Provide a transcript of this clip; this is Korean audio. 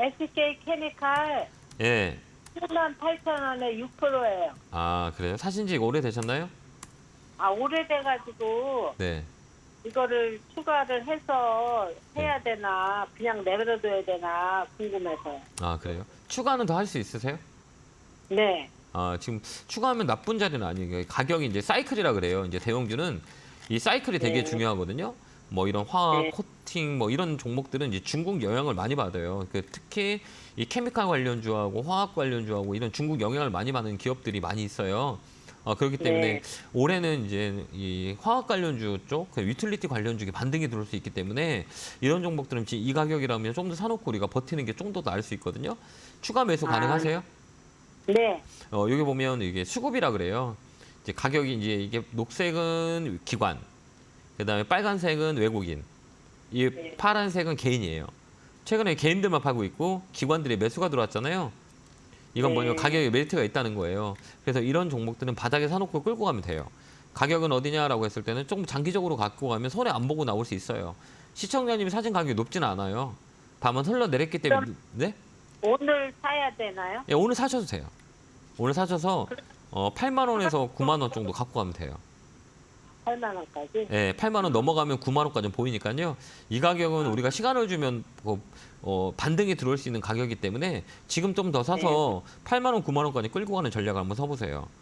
SK 케미칼 예. 7만 8천 원에 6%예요. 아, 그래요? 사신 지 오래 되셨나요? 아 오래돼가지고 네. 이거를 추가를 해서 해야 되나 그냥 내버려둬야 되나 궁금해서. 아, 그래요? 추가는 더 할 수 있으세요? 네. 아, 지금 추가하면 나쁜 자리는 아니에요. 가격이 이제 사이클이라 그래요. 이제 대형주는 이 사이클이 되게 네. 중요하거든요. 뭐 이런 화학, 네. 코팅, 뭐 이런 종목들은 이제 중국 영향을 많이 받아요. 그 특히 이 케미칼 관련주하고 화학 관련주하고 이런 중국 영향을 많이 받는 기업들이 많이 있어요. 어, 그렇기 때문에 네. 올해는 이제 이 화학 관련주 쪽, 그 유틸리티 관련주에 반등이 들어올 수 있기 때문에 이런 종목들은 지금 이 가격이라면 좀 더 사놓고 우리가 버티는 게 좀 더 나을 수 있거든요. 추가 매수 아. 가능하세요? 네. 어, 여기 보면 이게 수급이라 그래요. 이제 가격이 이제 이게 녹색은 기관, 그다음에 빨간색은 외국인, 이 네. 파란색은 개인이에요. 최근에 개인들만 팔고 있고 기관들이 매수가 들어왔잖아요. 이건 네. 뭐냐면 가격에 메리트가 있다는 거예요. 그래서 이런 종목들은 바닥에 사놓고 끌고 가면 돼요. 가격은 어디냐라고 했을 때는 조금 장기적으로 갖고 가면 손해 안 보고 나올 수 있어요. 시청자님이 사진 가격이 높지는 않아요. 다만 흘러내렸기 때문에 네? 오늘 사야 되나요? 예, 오늘 사셔도 돼요. 오늘 사셔서 어, 8만 원에서 9만 원 정도 갖고 가면 돼요. 8만 원까지. 예, 8만 원 넘어가면 9만 원까지 보이니까요. 이 가격은 우리가 시간을 주면 뭐, 어, 반등이 들어올 수 있는 가격이기 때문에 지금 좀 더 사서 8만 원, 9만 원까지 끌고 가는 전략을 한번 써보세요.